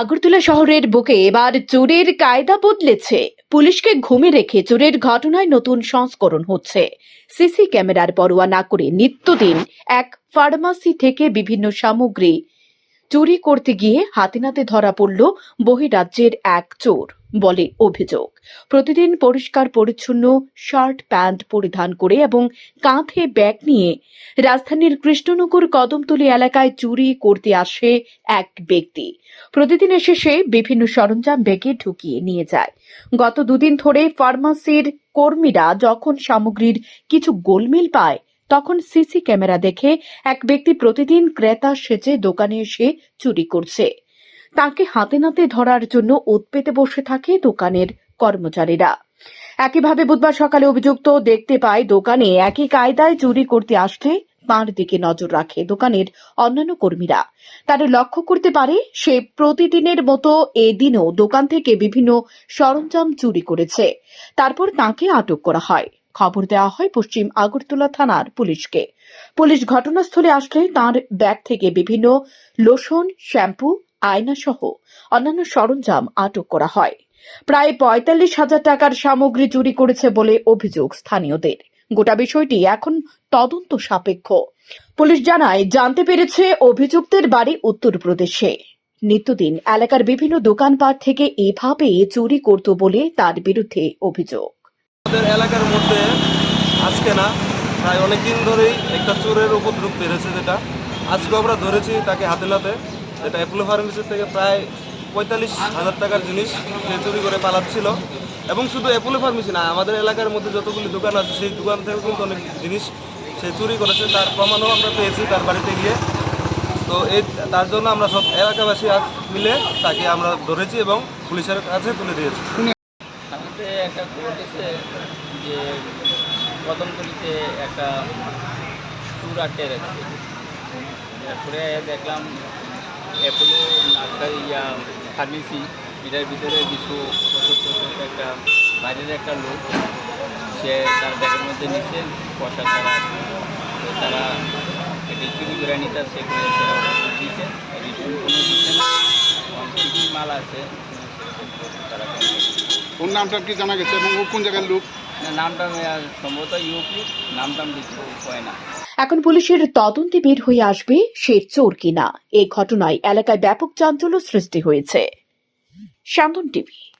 আগরতলা শহরের বুকে এবার চোরের কায়দা বদলেছে। পুলিশকে ঘুমে রেখে চোরের ঘটনায় নতুন সংস্করণ হচ্ছে। সিসি ক্যামেরার পরোয়া না করে নিত্যদিন এক ফার্মাসি থেকে বিভিন্ন সামগ্রী চুরি করতে গিয়ে হাতে নাতে ধরা পড়ল বহিরাজ্যের এক চোর। বলে অভিযোগ। প্রতিদিন পরিষ্কার পরিচ্ছন্ন শার্ট, প্যান্ট পরিধান করে এবং কাঁধে ব্যাগ নিয়ে রাজধানীর কৃষ্ণনগর কদমতলী এলাকায় চুরি করতে আসে এক ব্যক্তি। প্রতিদিন এসে সে বিভিন্ন সরঞ্জাম ব্যাগে ঢুকিয়ে নিয়ে যায়। গত দুদিন ধরে ফার্মাসির কর্মীরা যখন সামগ্রীর কিছু গোলমিল পায়, তখন সিসি ক্যামেরা দেখে এক ব্যক্তি প্রতিদিন ক্রেতা সেজে দোকানে এসে চুরি করছে। তাকে হাতে নাতে ধরার জন্য উৎপেতে বসে থাকে দোকানের কর্মচারীরা। একইভাবে বুধবার সকালে অভিযুক্ত দেখতে পায় দোকানে একই কায়দায় চুরি করতে আসলে তাঁর দিকে নজর রাখে দোকানের অন্যান্য কর্মীরা। তারা লক্ষ্য করতে পারে সে প্রতিদিনের মতো এদিনও দোকান থেকে বিভিন্ন সরঞ্জাম চুরি করেছে। তারপর তাকে আটক করা হয়। খবর দেওয়া হয় পশ্চিম আগরতলা থানার পুলিশকে। পুলিশ ঘটনাস্থলে আসলে তার ব্যাগ থেকে বিভিন্ন লোশন, শ্যাম্পু আয়না সহ অন্যান্য সরঞ্জাম আটক করা হয়। প্রায় পঁয়তাল্লিশ হাজার টাকার সামগ্রী চুরি করেছে বলে অভিযোগ স্থানীয়দের। গোটা বিষয়টি এখন তদন্ত সাপেক্ষ। পুলিশ জানায়, জানতে পেরেছে অভিযুক্তের বাড়ি উত্তরপ্রদেশে। নিত্যদিন এলাকার বিভিন্ন দোকানপাট থেকে এভাবে চুরি করত বলে তার বিরুদ্ধে অভিযোগ। আমাদের এলাকার মধ্যে আজকে না, প্রায় অনেক দিন ধরেই একটা চোরের উপদ্রব বেড়েছে যেটা। আজকে আমরা ধরেছি তাকে হাতে নাতে। যেটা অ্যাপোলো ফার্মেসির থেকে প্রায় পঁয়তাল্লিশ হাজার টাকার জিনিস সে চুরি করে পালাচ্ছিল। এবং শুধু অ্যাপোলো ফার্মেসি না আমাদের এলাকার মধ্যে যতগুলি দোকান আছে সেই দোকান থেকেও কিন্তু অনেক জিনিস সে চুরি করেছে। তার প্রমাণও আমরা পেয়েছি তার বাড়িতে গিয়ে। তো এই তার জন্য আমরা সব এলাকাবাসী আজ মিলে তাকে আমরা ধরেছি এবং পুলিশের কাছে তুলে দিয়েছি। একটা খবর দিচ্ছে যে কদমতলিতে একটা ট্যুর আটকে রাখছে তারপরে দেখলাম অ্যাপোলো নার্সারি ইয়া ফার্মেসি এটার ভিতরে কিছু একটা বাইরের একটা লোক সে তার ব্যাগের মধ্যে নিচ্ছে পয়সা ছাড়া তো তারা এটি চুরি করে নিতে সেটা দিচ্ছে রিটার্ন কোনো দিচ্ছে না। কী কী মাল আছে তারা কোনো ওর নামটা কি জানা গেছে? এবং ও কোন জায়গার লোক? নামটা সম্ভবত ইউপি নামটাম দিতে হয় না। এখন পুলিশের তদন্তে বের হয়ে আসবে সে চোর কিনা। এ ঘটনায় এলাকায় ব্যাপক চাঞ্চল্য সৃষ্টি হয়েছে। শান্তন টিভি।